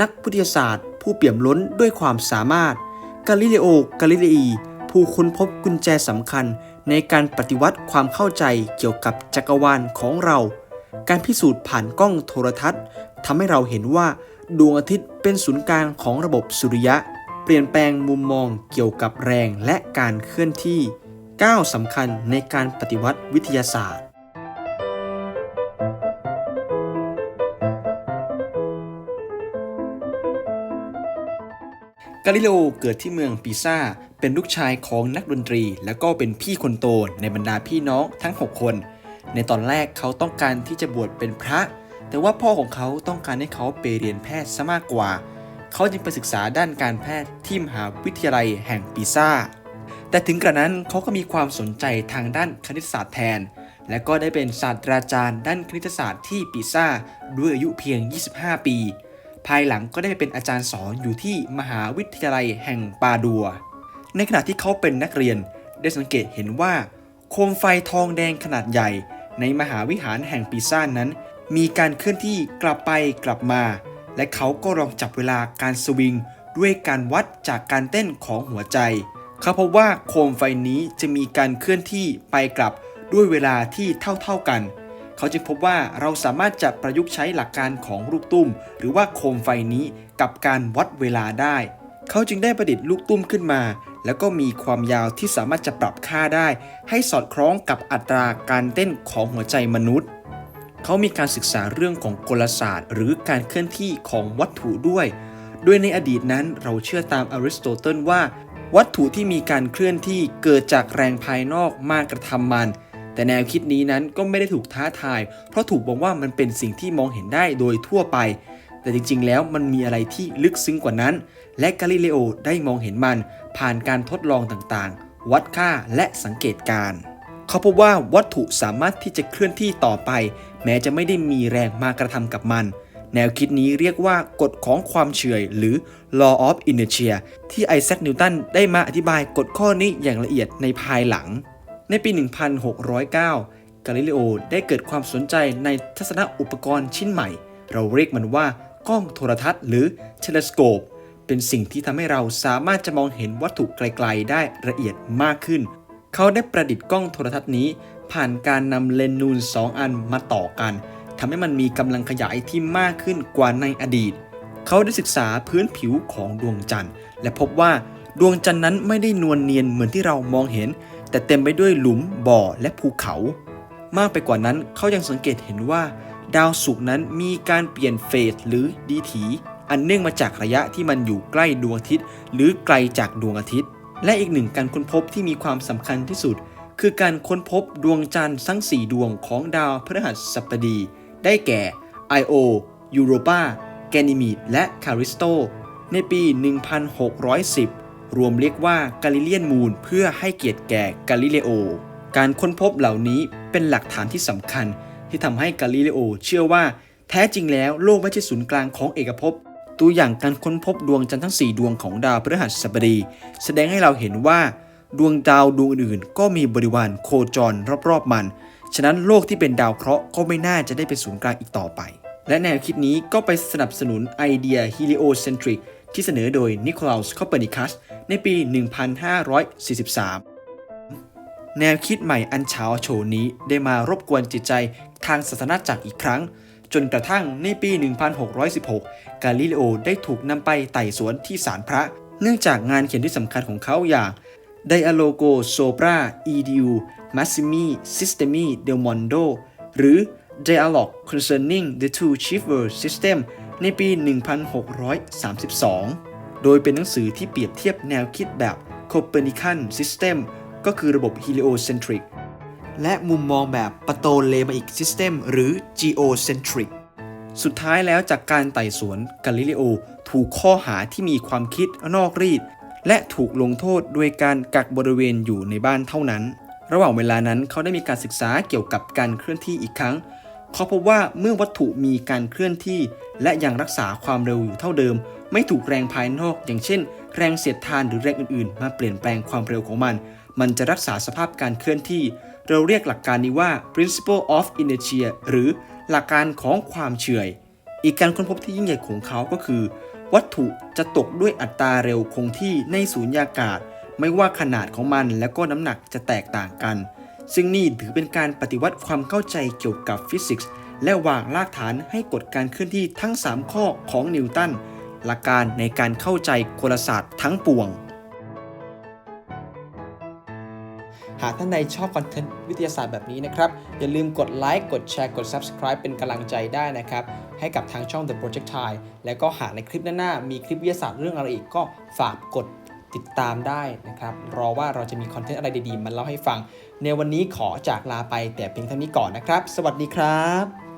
นักวิทยาศาสตร์ ผู้เปี่ยมล้นด้วยความสามารถ กาลิเลโอกาลิเลอี ผู้ค้นพบกุญแจสำคัญในการปฏิวัติความเข้าใจเกี่ยวกับจักรวาลของเรา การพิสูจน์ผ่านกล้องโทรทัศน์ทำให้เราเห็นว่าดวงอาทิตย์เป็นศูนย์กลางของระบบสุริยะ เปลี่ยนแปลงมุมมองเกี่ยวกับแรงและการเคลื่อนที่ก้าวสำคัญในการปฏิวัติวิทยาศาสตร์ กาลิเลโอเกิดที่เมืองปิซ่าเป็นลูกชายของนักดนตรี และก็เป็นพี่คนโตในบรรดาพี่น้องทั้ง 6 คน ในตอนแรกเขาต้องการที่จะบวชเป็นพระ แต่ว่าพ่อของเขาต้องการให้เขาไปเรียนแพทย์ซะมากกว่า เขาจึงไปศึกษาด้านการแพทย์ที่มหาวิทยาลัยแห่งปิซ่าแต่ถึงกระนั้นเขาก็มีความสนใจทางด้านคณิตศาสตร์แทน และก็ได้เป็นศาสตราจารย์ด้านคณิตศาสตร์ที่ปิซ่าด้วยอายุเพียง 25 ปี ภายหลังก็ได้ไปเป็นอาจารย์สอนอยู่ที่มหาวิทยาลัยแห่งปาดัว ในขณะที่เขาเป็นนักเรียนได้สังเกตเห็นว่า โคมไฟทองแดงขนาดใหญ่ ในมหาวิหารแห่งปิซ่านั้น มีการเคลื่อนที่กลับไปกลับมา และเขาก็ลองจับเวลาการสวิง ด้วยการวัดจากการเต้นของหัวใจ เขาพบว่าโคมไฟนี้จะมีการเคลื่อนที่ไปกลับด้วยเวลาที่เท่าๆกัน เขาจึงพบว่าเราสามารถจะประยุกต์ใช้หลักการของลูกตุ้ม หรือว่าโคมไฟนี้กับการวัดเวลาได้ เขาจึงได้ประดิษฐ์ลูกตุ้มขึ้นมา แล้วก็มีความยาวที่สามารถจะปรับค่าได้ ให้สอดคล้องกับอัตราการเต้นของหัวใจมนุษย์ เขามีการศึกษาเรื่องของกลศาสตร์ หรือการเคลื่อนที่ของวัตถุด้วย โดยในอดีตนั้นเราเชื่อตามอริสโตเติลว่า วัตถุที่มีการเคลื่อนที่เกิดจากแรงภายนอกมากกระทำมัน แต่แนวคิดนี้นั้นก็ไม่ได้ถูกท้าทาย เพราะถูกบอกว่ามันเป็นสิ่งที่มองเห็นได้โดยทั่วไป แต่จริงๆ แล้วมันมีอะไรที่ลึกซึ้งกว่านั้น และกาลิเลโอได้มองเห็นมัน ผ่านการทดลองต่างๆ วัดค่าและสังเกตการเขาพบว่าวัตถุสามารถที่จะเคลื่อนที่ต่อไป แม้จะไม่ได้มีแรงมากระทำกับมันแนวคิดนี้เรียกว่ากฎของความเฉื่อยหรือ law of inertia ที่ไอแซคนิวตันได้มาอธิบายกฎข้อนี้อย่างละเอียดในภายหลัง ในปี 1609 กาลิเลโอได้เกิดความสนใจในทัศนอุปกรณ์ชิ้นใหม่ เราเรียกมันว่ากล้องโทรทัศน์หรือเทเลสโคปเป็นสิ่งที่ทำให้เราสามารถจะมองเห็นวัตถุไกลๆ ได้ละเอียดมากขึ้น เขาได้ประดิษฐ์กล้องโทรทัศน์นี้ ผ่านการนำเลนส์นูน 2 อันมาต่อกันทำให้มันมีกำลังขยายที่มากขึ้นกว่าในอดีต เขาได้ศึกษาพื้นผิวของดวงจันทร์ และพบว่าดวงจันทร์นั้นไม่ได้นวลเนียนเหมือนที่เรามองเห็น แต่เต็มไปด้วยหลุมบ่อและภูเขา มากไปกว่านั้นเขายังสังเกตเห็นว่า ดาวศุกร์นั้นมีการเปลี่ยนเฟสหรือดีถีอันเนื่องมาจากระยะที่มันอยู่ใกล้ดวงอาทิตย์ หรือไกลจากดวงอาทิตย์ และอีกหนึ่งการค้นพบที่มีความสำคัญที่สุด คือการค้นพบดวงจันทร์ทั้ง 4 ดวงของดาวพฤหัสบดี ได้แก่ Io, Europa, Ganymede และ Callisto ในปี 1610 รวมเรียกว่า Galilean Moon เพื่อให้เกียรติแก่กาลิเลโอ การค้นพบเหล่านี้เป็นหลักฐานที่สำคัญ ที่ทำให้กาลิเลโอเชื่อว่าแท้จริงแล้วโลกไม่ใช่ศูนย์กลางของเอกภพตัวอย่างการค้นพบดวงจันทร์ทั้ง 4 ดวงของดาวพฤหัสบดี แสดงให้เราเห็นว่า ดวงดาวดวงอื่นๆ ก็มีบริวารโคจรรอบๆมัน ฉะนั้นโลกที่เป็นดาวเคราะห์ก็ไม่น่าจะได้เป็นศูนย์กลางอีกต่อไป และแนวคิดนี้ก็ไปสนับสนุนไอเดีย heliocentric ที่ ที่เสนอโดยนิโคลัสคอปเปอร์นิคัสในปี 1543 แนวคิดใหม่อันเฉาโฉนนี้ได้มารบกวนจิตใจทางศาสนาจักรอีกครั้ง จนกระทั่งในปี 1616 กาลิเลโอได้ถูกนำไปไต่สวนที่ศาลพระ เนื่องจากงานเขียนที่สำคัญของเขาอย่าง Dialogo sopra Idiu Massimi Sistemi del Mondo หรือ Dialogue Concerning the Two Chief World System ในปี 1632 โดยเป็นหนังสือที่เปรียบเทียบแนวคิดแบบ Copernican System ก็คือระบบ heliocentric และมุมมองแบบปโตเลมาอิก System หรือ geocentric สุดท้ายแล้วจากการไต่สวนกาลิเลโอ ถูกข้อหาที่มีความคิดนอกรีด และถูกลงโทษโดยการกักบริเวณอยู่ในบ้านเท่านั้น ระหว่างเวลานั้นเขาได้มีการศึกษาเกี่ยวกับการเคลื่อนที่อีกครั้ง เขาพบว่าเมื่อวัตถุมีการเคลื่อนที่ และยังรักษาความเร็วอยู่เท่าเดิม ไม่ถูกแรงภายนอก อย่างเช่น แรงเสียดทานหรือแรงอื่นๆ มาเปลี่ยนแปลงความเร็วของมัน มันจะรักษาสภาพการเคลื่อนที่ เราเรียกหลักการนี้ว่า principle of inertia หรือหลักการของความเฉื่อย อีกการค้นพบที่ยิ่งใหญ่ของเขาก็คือ วัตถุจะตกด้วยอัตราเร็วคงที่ในสูญญากาศ ไม่ว่าขนาดของมันและก็น้ำหนักจะแตกต่างกัน ซึ่งนี่ถือเป็นการปฏิวัติความเข้าใจเกี่ยวกับฟิสิกส์และวางรากฐานให้กฎการเคลื่อนที่ทั้ง 3 ข้อของนิวตันหลักการในการเข้าใจกลศาสตร์ทั้งปวง หากท่านใดชอบคอนเทนต์วิทยาศาสตร์แบบนี้นะครับ อย่าลืมกดไลค์กดแชร์กด Subscribe เป็นกำลังใจได้นะครับ ให้กับทางช่อง The Projectile และก็หากในคลิปหน้าๆมีคลิปวิทยาศาสตร์เรื่องอะไรอีกก็ฝากกด ติดตามได้นะครับ รอว่าเราจะมีคอนเทนต์อะไรดีๆ มาเล่าให้ฟัง ในวันนี้ขอจากลาไปแต่เพียงเท่านี้ก่อนนะครับ สวัสดีครับ